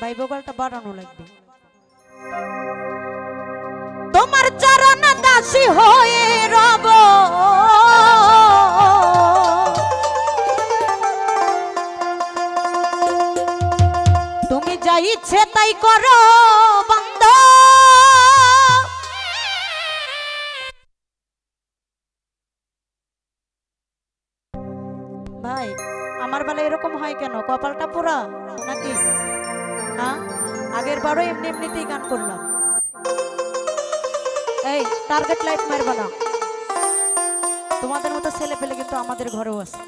ভাই ভোকালটা বাড়ানো লাগবে। তোমার চরণ দাসী হয়ে রব। তুমি যা ইচ্ছে তাই করো, বন্ধ। ভাই, আমার বেলা এরকম হয় কেন? কপালটা পুরা নাকি? হ্যাঁ আগের বারও এমনি এমনিতেই গান করলাম। এই টার্গেট লাইট মারবা না। তোমাদের মতো ছেলে পেলে কিন্তু আমাদের ঘরেও আছে।